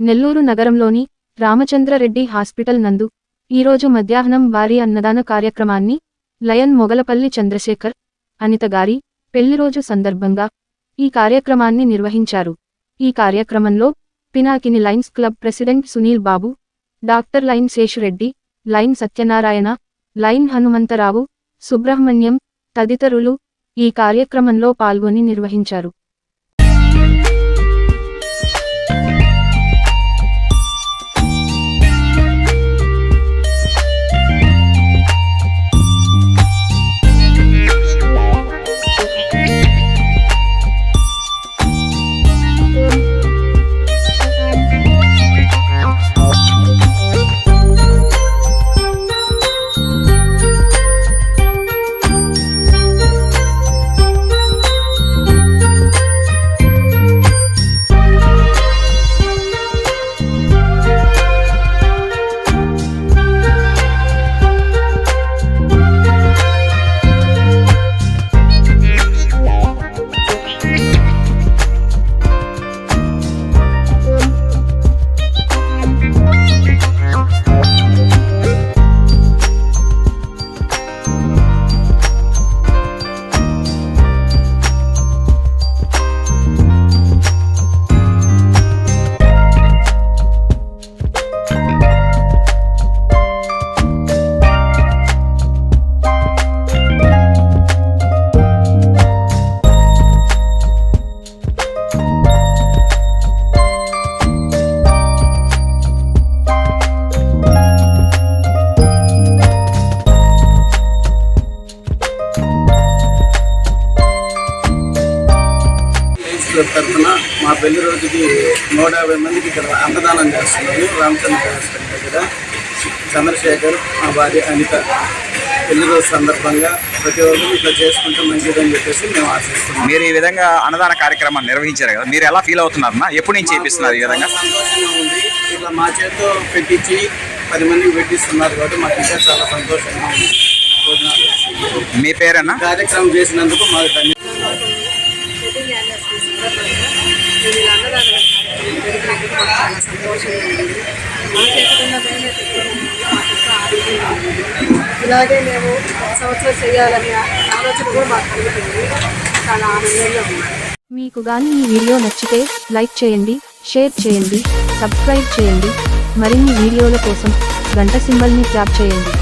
నెల్లూరు నగరంలోని రామచంద్రరెడ్డి హాస్పిటల్ నందు ఈరోజు మధ్యాహ్నం భారీ అన్నదాన కార్యక్రమాన్ని లయన్ మొగలపల్లి చంద్రశేఖర్ అనిత గారి పెళ్ళిరోజు సందర్భంగా ఈ కార్యక్రమాన్ని నిర్వహించారు. ఈ కార్యక్రమంలో Pinakini lions club president Sunil Babu doctor lion Seshureddy lion Satyanarayana lion Hanumantharao Subrahmanyam తదితరులు ఈ కార్యక్రమంలో పాల్గొని నిర్వహించారు. క్లబ్ తరఫున మా పెళ్ళి రోజుకి నూట యాభై మందికి ఇక్కడ అన్నదానం చేస్తున్నాము రామచంద్ర దగ్గర. చంద్రశేఖర్ మా భార్య అనిత పెళ్ళి రోజు సందర్భంగా ప్రతి ఒక్కరు ఇట్లా చేసుకుంటే మంచిదని చెప్పేసి మేము ఆశిస్తున్నాం. మీరు ఈ విధంగా అన్నదాన కార్యక్రమాన్ని నిర్వహించారు కదా మీరు ఎలా ఫీల్ అవుతున్నారన్నా? ఎప్పుడు నుంచి చేపిస్తున్నారు ఈ విధంగా? సంతోషంగా ఉంది. ఇట్లా మా చేతితో పెట్టించి పది మందికి పెట్టిస్తున్నారు కాబట్టి మాకు ఇంకా చాలా సంతోషంగా ఉంది. భోజనాలు చేసి. మీ పేరేనా ఈ కార్యక్రమం చేసినందుకు మాకు ధన్యవాదాలు వెడ్డింగ్ యానివర్సరీ సందర్భంగా మేము ఇలా అన్నదానం మాకు చాలా సంతోషంగా ఉంది మా మేమే మాకు ఆరోగ్యంగా ఉంది ఇలాగే మేము సంవత్సరం చేయాలనే ఆలోచన కూడా మాకు కలుగుతుంది. చాలా ఆనందంగా ఉంది. మీకు కానీ ఈ వీడియో నచ్చితే లైక్ చేయండి షేర్ చేయండి సబ్స్క్రైబ్ చేయండి. మరిన్ని వీడియోల కోసం గంట సింబల్ని ట్యాప్ చేయండి.